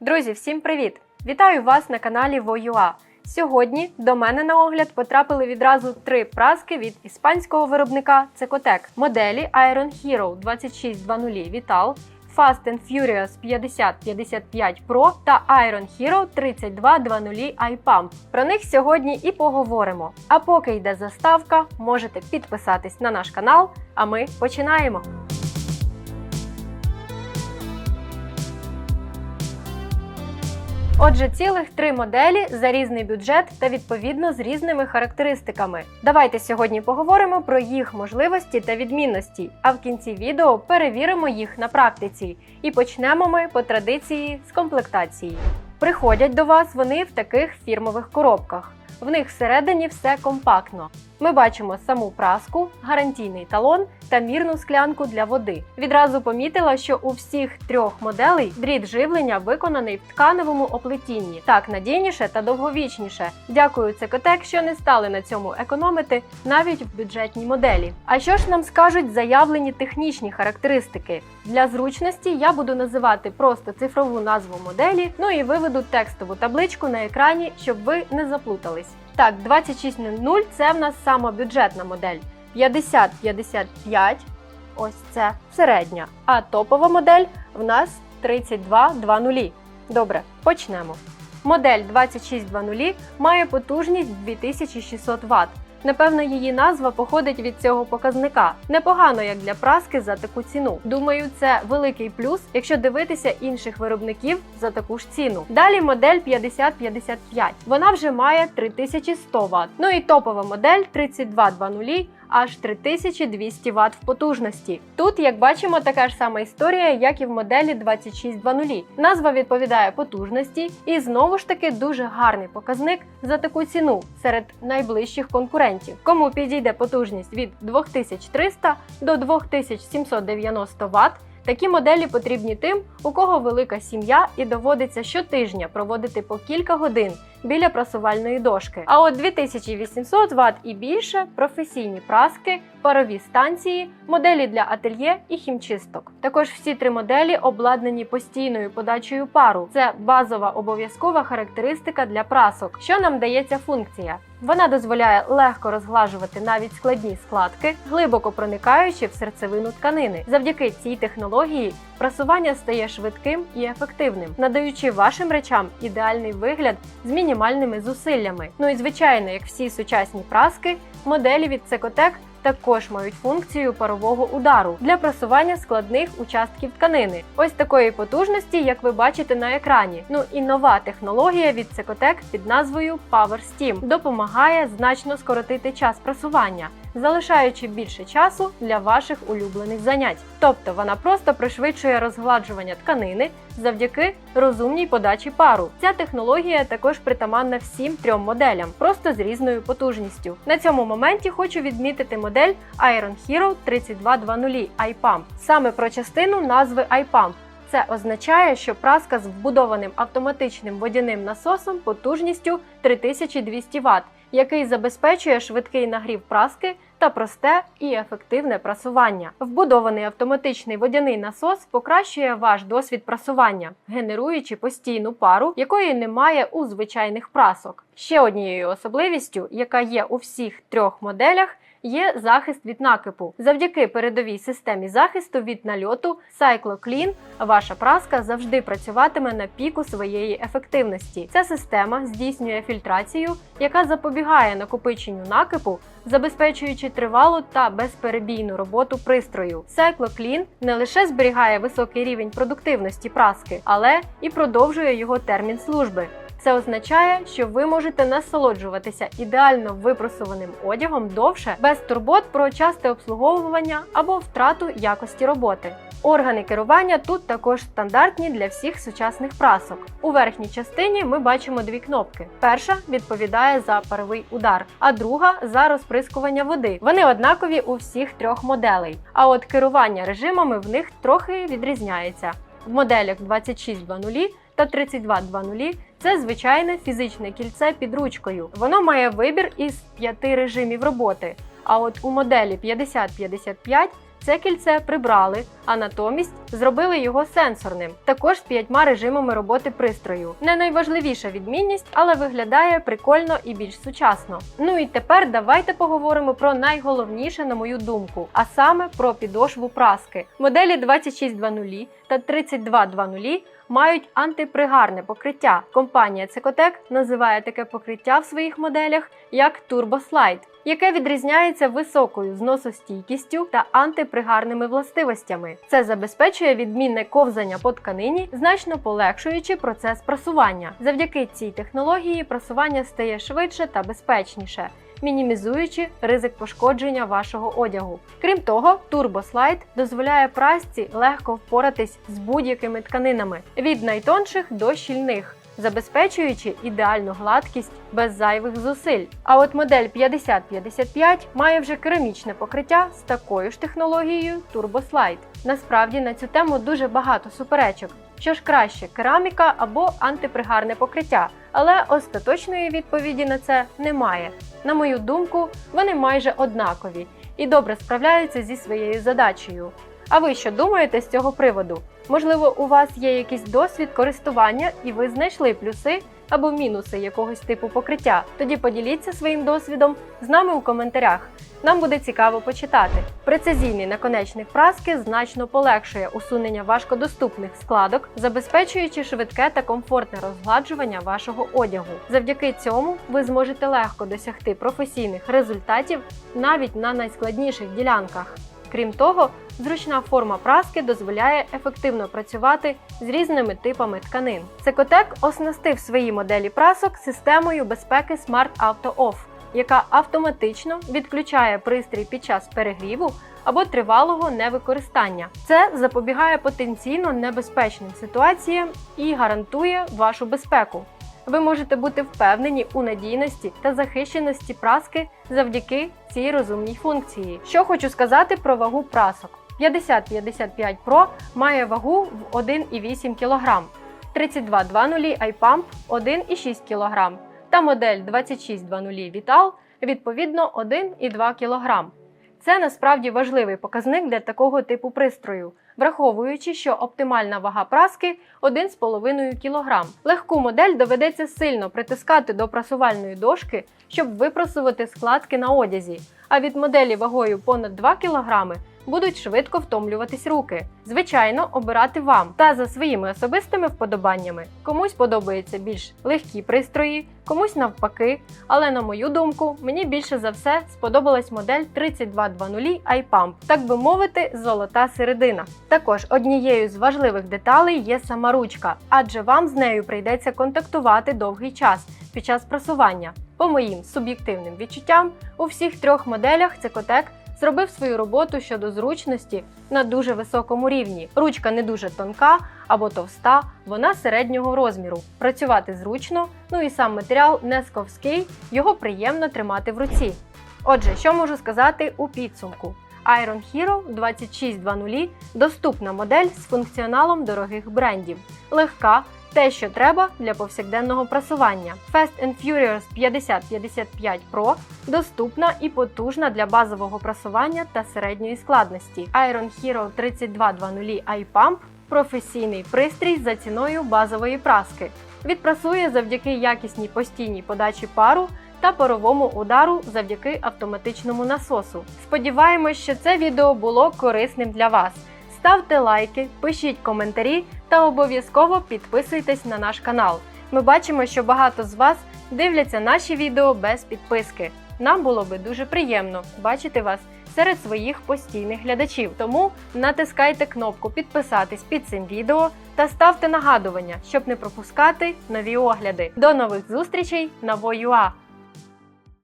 Друзі, всім привіт! Вітаю вас на каналі Воюа. Сьогодні до мене на огляд потрапили відразу три праски від іспанського виробника Cecotec. Моделі Iron Hero 2620 Vital, Fast and Furious 5055 Pro та Iron Hero 3220 iPump. Про них сьогодні і поговоримо. А поки йде заставка, можете підписатись на наш канал, а ми починаємо. Отже, цілих три моделі за різний бюджет та відповідно з різними характеристиками. Давайте сьогодні поговоримо про їх можливості та відмінності, а в кінці відео перевіримо їх на практиці. І почнемо ми по традиції з комплектації. Приходять до вас вони в таких фірмових коробках. В них всередині все компактно. Ми бачимо саму праску, гарантійний талон та мірну склянку для води. Відразу помітила, що у всіх трьох моделей дріт живлення виконаний в тканевому оплетінні. Так надійніше та довговічніше. Дякую Цекотек, що не стали на цьому економити навіть в бюджетній моделі. А що ж нам скажуть заявлені технічні характеристики? Для зручності я буду називати просто цифрову назву моделі, ну і виведу текстову табличку на екрані, щоб ви не заплутались. Так, 2600 це в нас сама бюджетна модель. 50-55, ось це середня. А топова модель в нас 3220. Добре, почнемо. Модель 2620 має потужність 2600 Вт. Напевно, її назва походить від цього показника. Непогано як для праски за таку ціну. Думаю, це великий плюс, якщо дивитися інших виробників за таку ж ціну. Далі модель 5055. Вона вже має 3100 Вт. Ну і топова модель 3220 аж 3200 Вт в потужності. Тут, як бачимо, така ж сама історія, як і в моделі 2620. Назва відповідає потужності, і знову ж таки дуже гарний показник за таку ціну серед найближчих конкурентів. Кому підійде потужність від 2300 до 2790 Вт. Такі моделі потрібні тим, у кого велика сім'я і доводиться щотижня проводити по кілька годин біля прасувальної дошки. А от 2800 Вт і більше професійні праски, парові станції, моделі для ательє і хімчисток. Також всі три моделі обладнані постійною подачею пару. Це базова обов'язкова характеристика для прасок, що нам дає ця функція. Вона дозволяє легко розглажувати навіть складні складки, глибоко проникаючи в серцевину тканини. Завдяки цій технології прасування стає швидким і ефективним, надаючи вашим речам ідеальний вигляд з мінімальними зусиллями. Ну і звичайно, як всі сучасні праски, моделі від Cecotec також мають функцію парового удару для просування складних участків тканини. Ось такої потужності, як ви бачите на екрані. Ну і нова технологія від Secotec під назвою Power Steam допомагає значно скоротити час просування. Залишаючи більше часу для ваших улюблених занять. Тобто вона просто пришвидшує розгладжування тканини завдяки розумній подачі пару. Ця технологія також притаманна всім трьом моделям, просто з різною потужністю. На цьому моменті хочу відмітити модель Iron Hero 3220 iPump. Саме про частину назви iPump. Це означає, що праска з вбудованим автоматичним водяним насосом потужністю 3200 Вт, який забезпечує швидкий нагрів праски та просте і ефективне прасування. Вбудований автоматичний водяний насос покращує ваш досвід прасування, генеруючи постійну пару, якої немає у звичайних прасок. Ще однією особливістю, яка є у всіх трьох моделях. Є захист від накипу. Завдяки передовій системі захисту від нальоту CycloClean ваша праска завжди працюватиме на піку своєї ефективності. Ця система здійснює фільтрацію, яка запобігає накопиченню накипу, забезпечуючи тривалу та безперебійну роботу пристрою. CycloClean не лише зберігає високий рівень продуктивності праски, але і продовжує його термін служби. Це означає, що ви можете насолоджуватися ідеально випросуваним одягом довше, без турбот про часте обслуговування або втрату якості роботи. Органи керування тут також стандартні для всіх сучасних прасок. У верхній частині ми бачимо дві кнопки. Перша відповідає за паровий удар, а друга за розприскування води. Вони однакові у всіх трьох моделей. А от керування режимами в них трохи відрізняється. В моделях 2620 та 3220 це звичайне фізичне кільце під ручкою. Воно має вибір із п'яти режимів роботи. А от у моделі 5055 Це кільце прибрали, а натомість зробили його сенсорним, також з п'ятьма режимами роботи пристрою. Не найважливіша відмінність, але виглядає прикольно і більш сучасно. Ну і тепер давайте поговоримо про найголовніше, на мою думку, а саме про підошву праски. Моделі 2620 та 3220 мають антипригарне покриття. Компанія Cecotec називає таке покриття в своїх моделях як TurboSlide, яке відрізняється високою зносостійкістю та антипригарними властивостями. Це забезпечує відмінне ковзання по тканині, значно полегшуючи процес прасування. Завдяки цій технології прасування стає швидше та безпечніше. Мінімізуючи ризик пошкодження вашого одягу. Крім того, турбослайд дозволяє прасці легко впоратись з будь-якими тканинами від найтонших до щільних, забезпечуючи ідеальну гладкість без зайвих зусиль. А от модель 5055 має вже керамічне покриття з такою ж технологією турбослайд. Насправді на цю тему дуже багато суперечок. Що ж краще, кераміка або антипригарне покриття, але остаточної відповіді на це немає. На мою думку, вони майже однакові і добре справляються зі своєю задачею. А ви що думаєте з цього приводу? Можливо, у вас є якийсь досвід користування і ви знайшли плюси або мінуси якогось типу покриття? Тоді поділіться своїм досвідом з нами у коментарях. Нам буде цікаво почитати. Прецизійний наконечник праски значно полегшує усунення важкодоступних складок, забезпечуючи швидке та комфортне розгладжування вашого одягу. Завдяки цьому ви зможете легко досягти професійних результатів навіть на найскладніших ділянках. Крім того, зручна форма праски дозволяє ефективно працювати з різними типами тканин. Цекотек оснастив свої моделі прасок системою безпеки Smart Auto Off, яка автоматично відключає пристрій під час перегріву або тривалого невикористання. Це запобігає потенційно небезпечним ситуаціям і гарантує вашу безпеку. Ви можете бути впевнені у надійності та захищеності праски завдяки цій розумній функції. Що хочу сказати про вагу прасок. 5055 Pro має вагу в 1,8 кг, 3220 iPump 1,6 кг та модель 2620 Vital відповідно 1,2 кг. Це насправді важливий показник для такого типу пристрою, враховуючи, що оптимальна вага праски 1,5 кг. Легку модель доведеться сильно притискати до прасувальної дошки, щоб випросувати складки на одязі, а від моделі вагою понад 2 кг будуть швидко втомлюватись руки. Звичайно, обирати вам та за своїми особистими вподобаннями. Комусь подобаються більш легкі пристрої, комусь навпаки. Але на мою думку, мені більше за все сподобалась модель 3220 iPump, так би мовити, золота середина. Також однією з важливих деталей є сама ручка, адже вам з нею прийдеться контактувати довгий час під час прасування. По моїм суб'єктивним відчуттям, у всіх трьох моделях Цекотек зробив свою роботу щодо зручності на дуже високому рівні. Ручка не дуже тонка або товста, вона середнього розміру. Працювати зручно, ну і сам матеріал не сковський, його приємно тримати в руці. Отже, що можу сказати у підсумку? Iron Hero 2620 доступна модель з функціоналом дорогих брендів, легка, те, що треба для повсякденного прасування. Fast and Furious 5055 Pro доступна і потужна для базового прасування та середньої складності. Iron Hero 3220 iPump професійний пристрій за ціною базової праски. Відпрасує завдяки якісній постійній подачі пару та паровому удару завдяки автоматичному насосу. Сподіваємось, що це відео було корисним для вас. Ставте лайки, пишіть коментарі та обов'язково підписуйтесь на наш канал. Ми бачимо, що багато з вас дивляться наші відео без підписки. Нам було би дуже приємно бачити вас серед своїх постійних глядачів. Тому натискайте кнопку підписатись під цим відео та ставте нагадування, щоб не пропускати нові огляди. До нових зустрічей на Воюа!